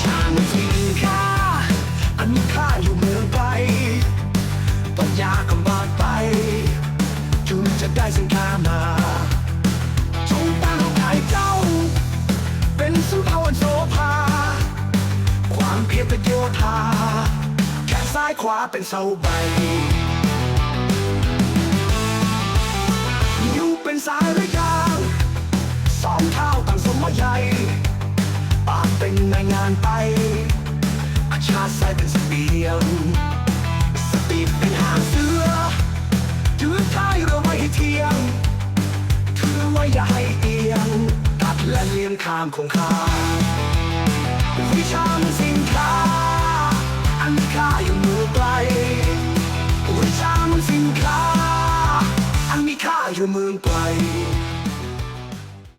ฉันทิ้งค่าอันมีค่าอยู่เมืองไปปัญญาก็หมดไปจึงจะได้สินค้ามาจงตั้งใจเจ้า เป็นสุภาวัโสภา ความเพียรเป็นโยธาแขนซ้ายขวาเป็นเสาใบนิ้วเป็นสายระยางสองเท้าต่างสมัยใหญ่ ในงานไปอาชาติใส่เป็นเสบียงสปีดเป็นหางเสือถือท้ายเรือไว้เทียงถือไว้อย่าให้เอียง ตัดและเลียงข้ามคงคาวิชามันสินค้าอันมีค่าอยู่มือไกลวิชามันสินค้าอันมีค่าอยู่เมืองไกล